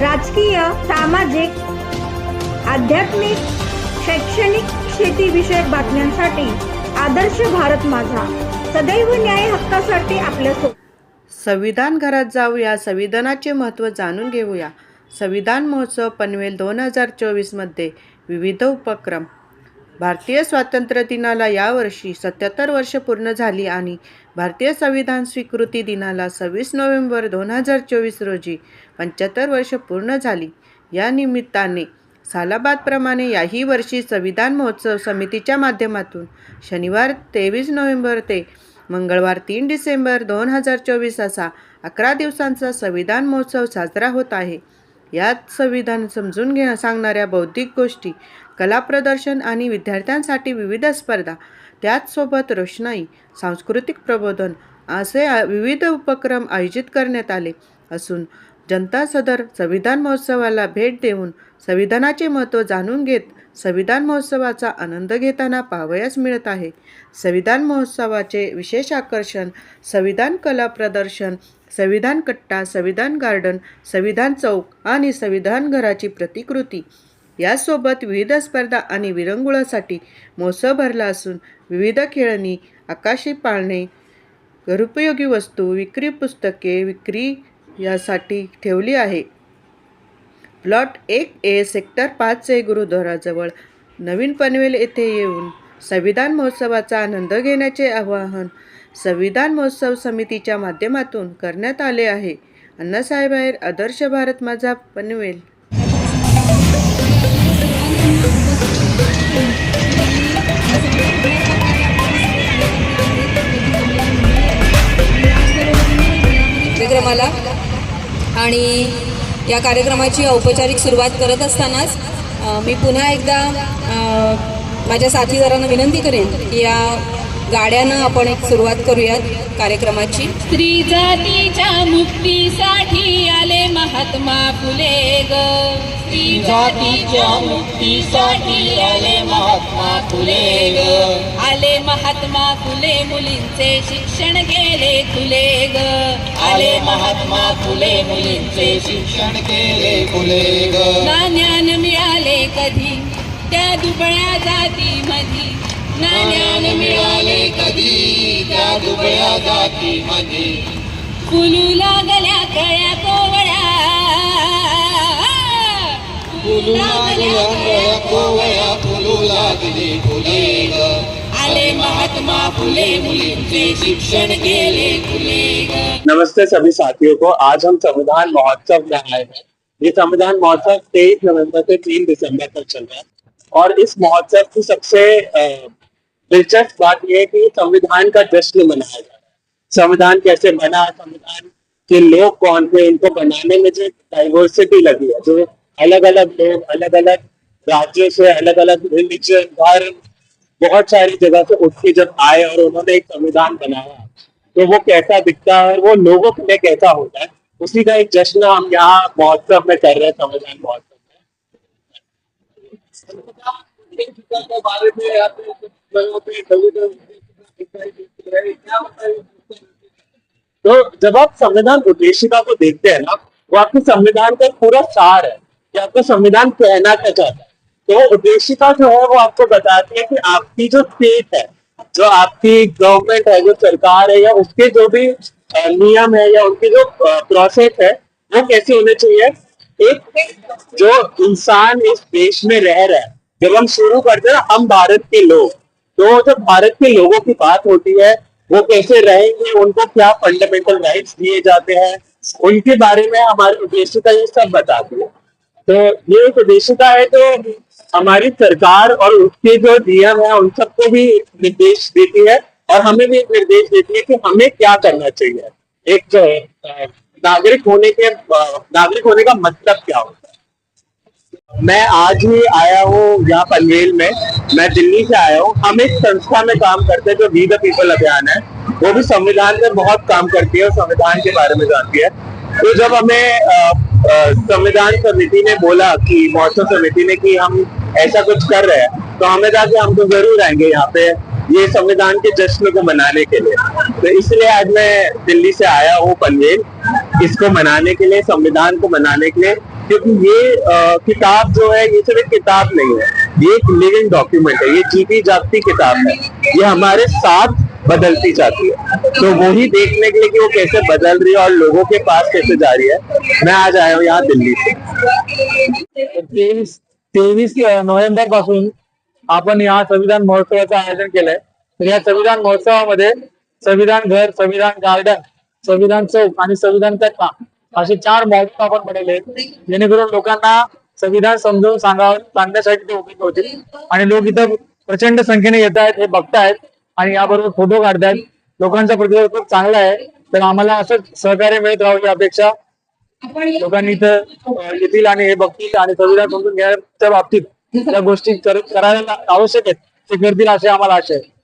राजकीय सामाजिक आध्यात्मिक शैक्षणिक शेतीविषयक बातम्यांसाठी आदर्श भारत माझा. सदैव न्याय हक्कासाठी आपल्यासोबत संविधान घरात जाऊया संविधानाचे महत्त्व जाणून घेऊया. संविधान महोत्सव पनवेल दोन हजार चोवीसमध्ये विविध उपक्रम भारतीय स्वातंत्र्य दिनाला यावर्षी सत्याहत्तर वर्ष पूर्ण झाली आणि भारतीय संविधान स्वीकृती दिनाला सव्वीस नोव्हेंबर दोन हजार चोवीस रोजी पंच्याहत्तर वर्ष पूर्ण झाली. या निमित्ताने सालाबादप्रमाणे याही वर्षी संविधान महोत्सव समितीच्या माध्यमातून शनिवार तेवीस नोव्हेंबर ते मंगळवार तीन डिसेंबर दोन हजार चोवीस असा अकरा दिवसांचा संविधान महोत्सव साजरा होत आहे. यात संविधान समजून घे सांगणाऱ्या बौद्धिक गोष्टी कला प्रदर्शन आणि विद्यार्थ्यांसाठी विविध स्पर्धा त्याचसोबत रोषणाई सांस्कृतिक प्रबोधन असे विविध उपक्रम आयोजित करण्यात आले असून जनता सदर संविधान महोत्सवाला भेट देऊन संविधानाचे महत्त्व जाणून घेत संविधान महोत्सवाचा आनंद घेताना पाहावयास मिळत आहे. संविधान महोत्सवाचे विशेष आकर्षण संविधान कला प्रदर्शन संविधान कट्टा संविधान गार्डन संविधान चौक आणि संविधान घराची प्रतिकृती यासोबत विविध स्पर्धा आणि विरंगुळासाठी महोत्सव भरला असून विविध खेळणी आकाशी पाळणे घरोपयोगी वस्तू विक्री पुस्तके विक्री यासाठी ठेवली आहे. प्लॉट एक ए सेक्टर पाचचे गुरुद्वाराजवळ नवीन पनवेल येथे येऊन संविधान महोत्सवाचा आनंद घेण्याचे आवाहन संविधान महोत्सव समितीच्या माध्यमातून करण्यात आले आहे. अण्णासाहेब आदर्श भारत माझा पनवेल. कार्यक्रमाला आणि या कार्यक्रमाची औपचारिक सुरुवात करत असतानाच मी पुन्हा एकदा माझ्या साथीदारांना विनंती करेन की या गाड्यानं आपण एक सुरुवात करूयात कार्यक्रमाची. स्त्री जातीच्या मुक्तीसाठी आले महात्मा फुले ग. स्त्री जातीच्या मुक्तीसाठी आले महात्मा फुले ग. आले महात्मा फुले मुलींचे शिक्षण केले फुले ग. आले महात्मा फुले मुलींचे शिक्षण केले फुले ग. ज्ञान मिळाले कधी? त्या दुबळ्या जाती मधी कधी त्या जाती मध्ये फुलू लागल्या कळ्या कोवळ्या फुलू लागल्या कळ्या कोवया फुलू शिक्षण गेले फुले ग नमस्ते सभी साथियों को। आज हम संविधान महोत्सव में आए हैं। ये संविधान महोत्सव तेईस नवंबर से तीन दिसंबर तक चल रहा है। और इस महोत्सव की सबसे दिलचस्प बात यह है कि संविधान का जश्न मनाया जा रहा है। संविधान कैसे बना? संविधान के लोग कौन थे? इनको बनाने में जो डाइवर्सिटी लगी है, जो अलग अलग लोग अलग अलग राज्यों से अलग अलग रिलीजन धर्म, बहुत सारी जगह से उठ के जब आए और उन्होंने एक संविधान बनाया तो वो कैसा दिखता है और वो लोगों के लिए कैसा होता है? उसी का एक जश्न हम यहाँ महोत्सव में कर रहे हैं, संविधान महोत्सव में। तो जब आप संविधान उद्देशिका को देखते हैं ना, वो आपके संविधान का पूरा सार है कि आपका संविधान कहना क्या चाहता है। तो उद्देशिका जो है वो आपको बताती है कि आपकी जो स्टेट है, जो आपकी गवर्नमेंट है, जो सरकार है, या उसके जो भी नियम है, या उनके जो प्रोसेस है, वो कैसे होने चाहिए? एक जो इंसान इस देश में रह रहा है जब हम शुरू करते हैं हम भारत के लोग तो जब भारत के लोगों की बात होती है, वो कैसे रहेंगे, उनको क्या फंडामेंटल राइट्स दिए जाते हैं, उनके बारे में हमारी उद्देशिका ये सब बताती है। तो ये एक उद्देशिका है तो हमारी सरकार और उसके जो नियम है, उन सबको भी निर्देश देती है, और हमें भी एक निर्देश देती है कि हमें क्या करना चाहिए। एक नागरिक होने के नागरिक होने का मतलब क्या होता है? मैं आज ही आया हूँ यहाँ पनवेल में। मैं दिल्ली से आया हूँ। हम एक संस्था में काम करते हैं जो वी द पीपल अभियान है। वो भी संविधान में बहुत काम करती है और संविधान के बारे में जानती है। तो जब हमें संविधान समिति ने बोला कि महोत्सव समिति ने कि हम ऐसा कुछ कर रहे हैं तो हमें कहा कि हम तो ज़रूर आएँगे यहाँ पे ये संविधान के जश्न को मनाने के लिए। तो इसलिए आज मैं दिल्ली से आया हूँ पनवेल। इसको मनाने के लिए, संविधान को मनाने के लिए। क्योंकि ये किताब जो है, ये सिर्फ़ किताब नहीं है। ये एक लिविंग डॉक्यूमेंट है, ये जीती जागती किताब है। ये हमारे साथ बदलती जाती है। तो वही देखने के लिए कि वो कैसे बदल रही है और लोगों के पास कैसे जा रही है। मैं आज आया हूँ यहाँ दिल्ली से। तेवीस तेवीस नोव्हेंबर पासून आपण या संविधान महोत्सवाचं आयोजन तर या संविधान महोत्सवामध्ये संविधान घर, संविधान गार्डन संविधान चौक संविधान कथा असे चार मॉडेल आपण बनवले. आहेत जेणेकरून लोकांना संविधान समजावून सांगावं सांगण्यासाठी ते उपयुक्त होतील आणि लोक इथं प्रचंड संख्येने येत आहेत हे बघतायत आणि याबरोबर फोटो काढतायत. लोकांचा प्रतिसाद खूप चांगला आहे. तर आम्हाला असंच सहकार्य मिळत राहू ही अपेक्षा. लोकांनी इथं येतील आणि हे बघतील आणि संविधान समजून घेण्याच्या बाबतीत त्या गोष्टी करायला आवश्यक आहेत. ते करतील असे आम्हाला आशय आहे.